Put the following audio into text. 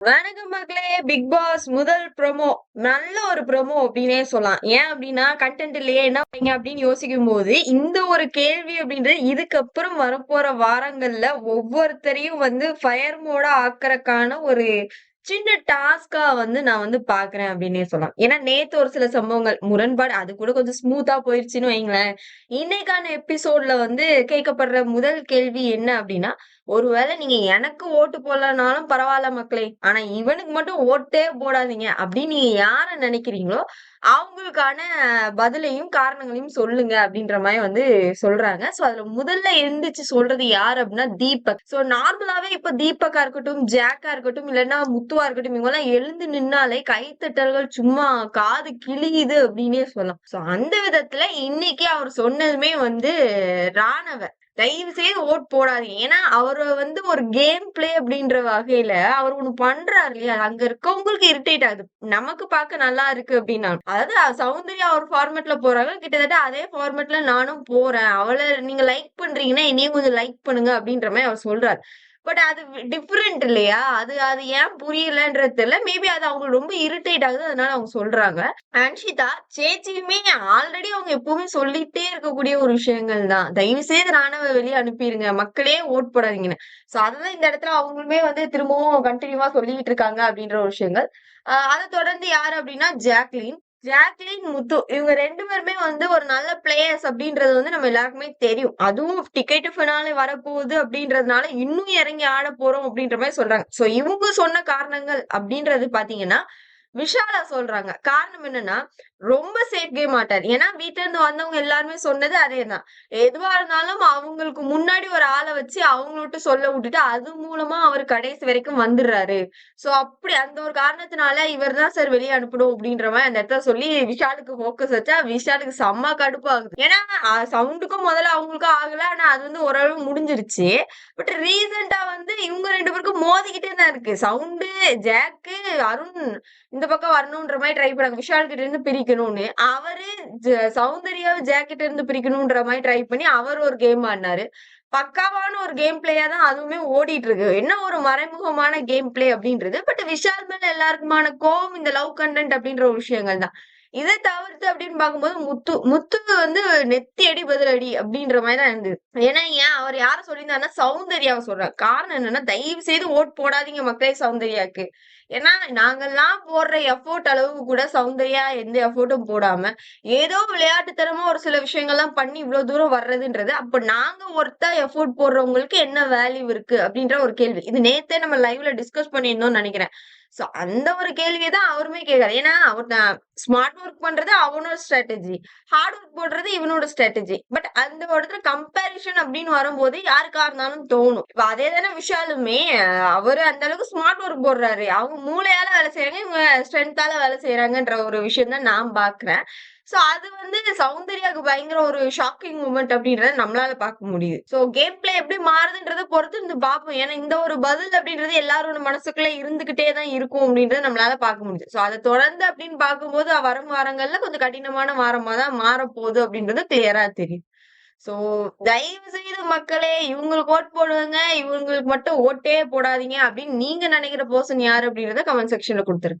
வணக்கம் மக்களே big pass முதல் ப்ரோமோ நல்ல ஒரு ப்ரோமோ அப்படின்னே சொல்லலாம். ஏன் அப்படின்னா கண்டென்ட் இல்லையே என்ன பண்ணீங்க அப்படின்னு யோசிக்கும் போது இந்த ஒரு கேள்வி அப்படின்றது இதுக்கப்புறம் வரப்போற வாரங்கள்ல ஒவ்வொருத்தரையும் வந்து ஃபயர் மோட ஆக்கறக்கான ஒரு சின்ன டாஸ்கா வந்து நான் வந்து பாக்குறேன் அப்படின்னே சொல்லலாம். ஏன்னா நேத்து ஒரு சில சம்பவங்கள் முரண்பாடு அது கூட கொஞ்சம் ஸ்மூத்தா போயிருச்சுன்னு வைங்களேன். இன்னைக்கான எபிசோட்ல வந்து கேட்கப்படுற முதல் கேள்வி என்ன அப்படின்னா ஒருவேளை நீங்க எனக்கு ஓட்டு போடலனாலும் பரவாயில்ல மக்களே ஆனா இவனுக்கு மட்டும் ஓட்டே போடாதீங்க அப்படின்னு நீங்க யார நினைக்கிறீங்களோ அவங்களுக்கான பதிலையும் காரணங்களையும் சொல்லுங்க அப்படின்ற மாதிரி வந்து சொல்றாங்க. சோ அதுல முதல்ல இருந்துச்சு சொல்றது யார் அப்படின்னா தீபக். சோ நார்மலாவே இப்ப தீபக்கா இருக்கட்டும் ஜாக்கா இருக்கட்டும் இல்லைன்னா முத்துவா இருக்கட்டும் இவங்க எல்லாம் எழுந்து நின்னாலே கைத்தட்டல்கள் சும்மா காது கிழியுது அப்படின்னே சொல்லலாம். சோ அந்த விதத்துல இன்னைக்கு அவர் சொன்னதுமே வந்து ராணவ. தயவு செய்து ஓட் போடாதீங்க. ஏன்னா அவர் வந்து ஒரு கேம் பிளே அப்படின்ற வகையில அவர் ஒண்ணு பண்றாரு இல்லையா? அங்க இருக்கவங்களுக்கு இரிட்டேட் ஆகுது. நமக்கு பார்க்க நல்லா இருக்கு அப்படின்னா அதாவது சௌந்தர்யா ஒரு ஃபார்மேட்ல போறாங்க. கிட்டத்தட்ட அதே ஃபார்மேட்ல நானும் போறேன். அவளை நீங்க லைக் பண்றீங்கன்னா என்னையும் கொஞ்சம் லைக் பண்ணுங்க அப்படின்ற மாதிரி அவர் சொல்றாரு. பட் அது டிஃப்ரெண்ட் இல்லையா? அது அது ஏன் புரியலன்றது தெரியல. மேபி அது அவங்க ரொம்ப இரிட்டேட் ஆகுது அதனால அவங்க சொல்றாங்க. அன்ஷிதா சேச்சியுமே ஆல்ரெடி அவங்க எப்பவுமே சொல்லிட்டே இருக்கக்கூடிய ஒரு விஷயங்கள் தான். தயவு செய்து ராணுவ வெளியே அனுப்பிடுங்க மக்களே ஓட் போடாதீங்கன்னு. சோ அதுதான் இந்த இடத்துல அவங்களுமே வந்து திரும்பவும் கண்டினியூவா சொல்லிட்டு இருக்காங்க அப்படின்ற ஒரு விஷயங்கள். அதை தொடர்ந்து யாரு அப்படின்னா ஜாக்லின். ஜாக்லின் முத்து இவங்க ரெண்டு பேருமே வந்து ஒரு நல்ல பிளேயர்ஸ் அப்படின்றது வந்து நம்ம எல்லாருக்குமே தெரியும். அதுவும் டிக்கெட் ஃபினாலே வரப்போகுது அப்படின்றதுனால இன்னும் இறங்கி ஆட போறோம் அப்படின்ற மாதிரி சொல்றாங்க. சோ இவங்க சொன்ன காரணங்கள் அப்படின்றது பாத்தீங்கன்னா விஷாலா சொல்றாங்க. காரணம் என்னன்னா ரொம்ப சேர்க்கவே மாட்டார். ஏன்னா வீட்டுல இருந்து வந்தவங்க எல்லாருமே சொன்னது அதே தான் எதுவா இருந்தாலும் அவங்களுக்கு முன்னாடி ஒரு ஆளை வச்சு அவங்கள்ட்ட சொல்ல விட்டுட்டு அது மூலமா அவர் கடைசி வரைக்கும் வந்துடுறாரு. சோ அப்படி அந்த ஒரு காரணத்தினால இவர் தான் சார் வெளியே அனுப்பணும் அப்படின்ற மாதிரி அந்த இடத்த சொல்லி விஷாலுக்கு போக்கஸ் வச்சா விஷாலுக்கு செம்ம கடுப்பு ஆகுது. ஏன்னா சவுண்டுக்கும் முதல்ல அவங்களுக்கும் ஆகல. ஆனா அது வந்து ஓரளவு முடிஞ்சிருச்சு. பட் ரீசெண்டா வந்து இவங்க ரெண்டு பேருக்கும் மோதிக்கிட்டே தான் இருக்கு. சவுண்டு ஜாக்கு அருண் இந்த பக்கம் வரணும்ன்ற மாதிரி ட்ரை பண்ணாங்க. விஷால் கிட்ட இருந்து பிரிக்க பிரிக்கணும்னு. அவரு சௌந்தர்யா ஜாக்கெட் இருந்து பிரிக்கணும்ன்ற மாதிரி ட்ரை பண்ணி அவர் ஒரு கேம் ஆடினாரு. பக்காவான ஒரு கேம் பிளேயா தான் அதுவுமே ஓடிட்டு இருக்கு என்ன ஒரு மறைமுகமான கேம் பிளே அப்படின்றது பட் விஷால் மேல எல்லாருக்குமான கோவம் இந்த லவ் கண்டென்ட் அப்படின்ற ஒரு விஷயங்கள் தான். இதை தவிர்த்து அப்படின்னு பார்க்கும்போது முத்து முத்து வந்து நெத்தி அடி பதிலடி அப்படின்ற மாதிரி தான் இருந்தது. ஏன்னா ஏன் அவர் யார சொல்லியிருந்தாருன்னா சௌந்தர்யாவை சொல்றாரு. காரணம் என்னன்னா தயவு செய்து ஓட் போடாதீங்க மக்களே சௌந்தர்யாக்கு ஏன்னா நாங்கெல்லாம் போடுற எஃபோர்ட் அளவுக்கு கூட சௌந்தர்யா எந்த எஃபோர்ட்டும் போடாம ஏதோ விளையாட்டுத்தனமா ஒரு சில விஷயங்கள்லாம் பண்ணி இவ்வளவு தூரம் வர்றதுன்றது அப்ப நாங்க ஒருத்தா எஃபோர்ட் போடுறவங்களுக்கு என்ன வேல்யூ இருக்கு அப்படின்ற ஒரு கேள்வி. இது நேத்தே நம்ம லைவ்ல டிஸ்கஸ் பண்ணியிருந்தோம்னு நினைக்கிறேன். சோ அந்த ஒரு கேள்வியை தான் அவருமே கேட்காரு ஏன்னா அவர் ஸ்மார்ட் ஒர்க் பண்றது அவனோட ஸ்ட்ராட்டஜி ஹார்ட் ஒர்க் போடுறது இவனோட ஸ்ட்ராட்டஜி பட் அந்த இடத்துல கம்பேரிஷன் அப்படின்னு வரும்போது யாருக்கா இருந்தாலும் தோணும். இப்ப அதே தானே விஷாலுமே அவரு அந்த அளவுக்கு ஸ்மார்ட் ஒர்க் போடுறாரு. அவங்க மூளையால வேலை செய்யறாங்க இவங்க ஸ்ட்ரென்த்தால வேலை செய்யறாங்கன்ற ஒரு விஷயம் தான் நான் பாக்குறேன். சோ அது வந்து சௌந்தர்யாவுக்கு பயங்கர ஒரு ஷாக்கிங் மூமெண்ட் அப்படின்றத நம்மளால பார்க்க முடியுது. சோ கேம் பிளே எப்படி மாறுதுன்றத பொறுத்து இந்த பார்ப்போம். ஏன்னா இந்த ஒரு பதில் அப்படின்றது எல்லாரோட மனசுக்குள்ள இருந்துகிட்டே தான் இருக்கும் அப்படின்றத நம்மளால பார்க்க முடியுது. சோ அதை தொடர்ந்து அப்படின்னு பார்க்கும்போது வரும் வாரங்கள்ல கொஞ்சம் கடினமான வாரமா தான் மாறப்போகுது அப்படின்றது கிளியரா தெரியும். சோ தயவு செய்து மக்களே இவங்களுக்கு ஓட் போடுவாங்க இவங்களுக்கு மட்டும் ஓட்டே போடாதீங்க அப்படின்னு நீங்க நினைக்கிற பர்சன் யாரு அப்படின்றத கமெண்ட் செக்ஷன்ல கொடுத்துருக்கு